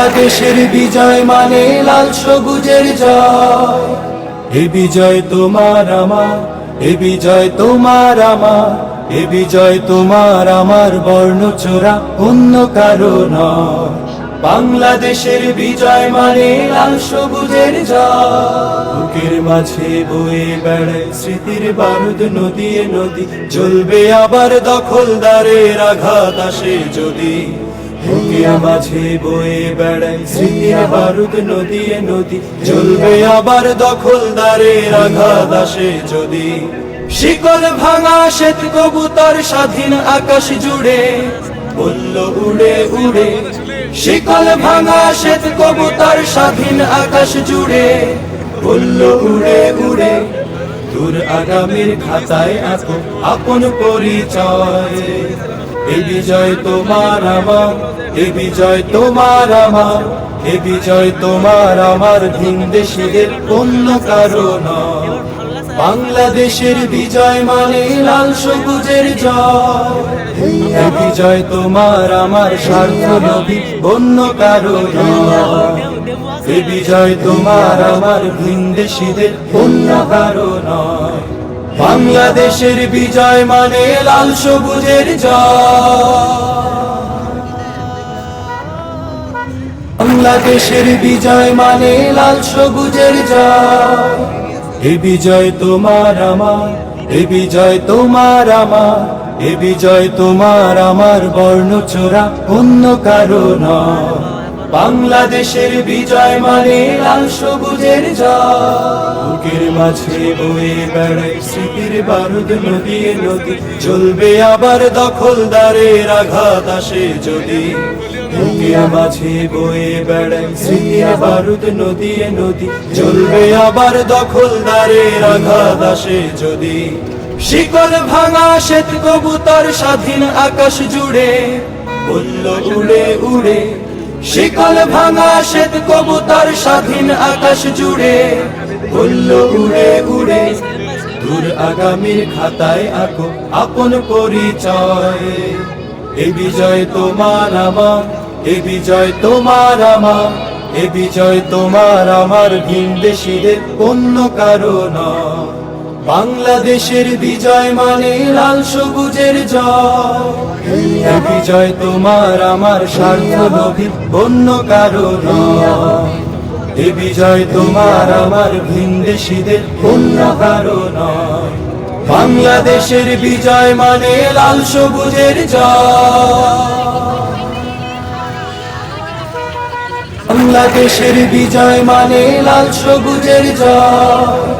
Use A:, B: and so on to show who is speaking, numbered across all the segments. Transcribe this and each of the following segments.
A: বাংলাদেশের বিজয় মানে লাল সবুজের জয়। এ বিজয় তোমার আমার, এ বিজয় তোমার আমার, এ বিজয় তোমার আমার বর্ণচোরা অন্য কারও বাংলাদেশের বিজয় মানে লাল সবুজের বুকের মাঝে বয়ে বেড়ায় স্মৃতির বারুদ, নদী নদী, জ্বলবে আবার দখলদারের আঘাত আসে যদি। শিকল ভাঙা শ্বেত কবুতর স্বাধীন আকাশ জুড়ে, বলল, উড়ে উড়ে। শিকল ভাঙা শ্বেত কবুতর স্বাধীন আকাশ জুড়ে, বলল, উড়ে উড়ে। দূর আগামীর খাতায় আপন পরিচয়। এ বিজয় তোমার আমার, এ বিজয় তোমার আমার, এ বিজয় তোমার আমার ভিন দেশীদের অন্য কারণ বাংলাদেশের বিজয় মানে লাল সবুজের জয়। এ বিজয় তোমার আমার স্বার্থ নবী, অন্য কারণ এ বিজয় তোমার আমার ভিন দেশীদের অন্য কারণ বাংলাদেশের বিজয় মানে লাল সবুজের বাংলাদেশের বিজয় মানে লাল সবুজের জয়। এ বিজয় তোমার আমার, এ বিজয় তোমার আমার, এ বিজয় তোমার আমার বর্ণচোরা অন্য কারও নয়। বাংলাদেশের বিজয় মানে লাল সবুজের বুকের মাঝে বয়ে বেড়ায় স্মৃতির বারুদ নদীয়ে নদী। চলবে আবার দখলদারের আঘাত আসে যদি। মাঝে বয়ে বেড়ায় স্মৃতির বারুদ নদীয়ে নদী। চলবে আবার দখলদারের আঘাত আসে যদি। শিকল ভাঙা শ্বেত কবুতর স্বাধীন আকাশ জুড়ে। বলল, উড়ে উড়ে। শিকল ভাঙা শ্বেত কবুতর স্বাধীন আকাশ জুড়ে বলল উড়ে উড়ে দূর আগামীর খাতায় আঁকো আপন পরিচয়। এ বিজয় তোমার আমার, এ বিজয় তোমার আমার, এ বিজয় তোমার আমার ভিন দেশীদের অন্য কারণ বাংলাদেশের বিজয় মানে লাল সবুজের জয়। বিজয় তোমার, আমার স্বার্থ অন্য কারণ এ বিজয় তোমার, আমার ভিন দেশীদের, অন্য কারণ বাংলাদেশের বিজয় মানে লাল সবুজের জয়। বাংলাদেশের বিজয় মানে লাল সবুজের জয়।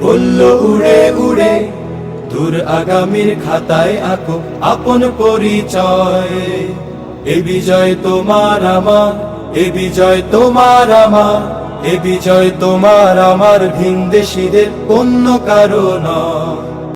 A: বলল, উড়ে উড়ে, দূর আগামীর খাতায় আঁকো আপন পরিচয়। এ বিজয় তোমার আমার, এ বিজয় তোমার আমার, এ বিজয় তোমার আমার ভিন দেশিদের অন্য কারও নয়।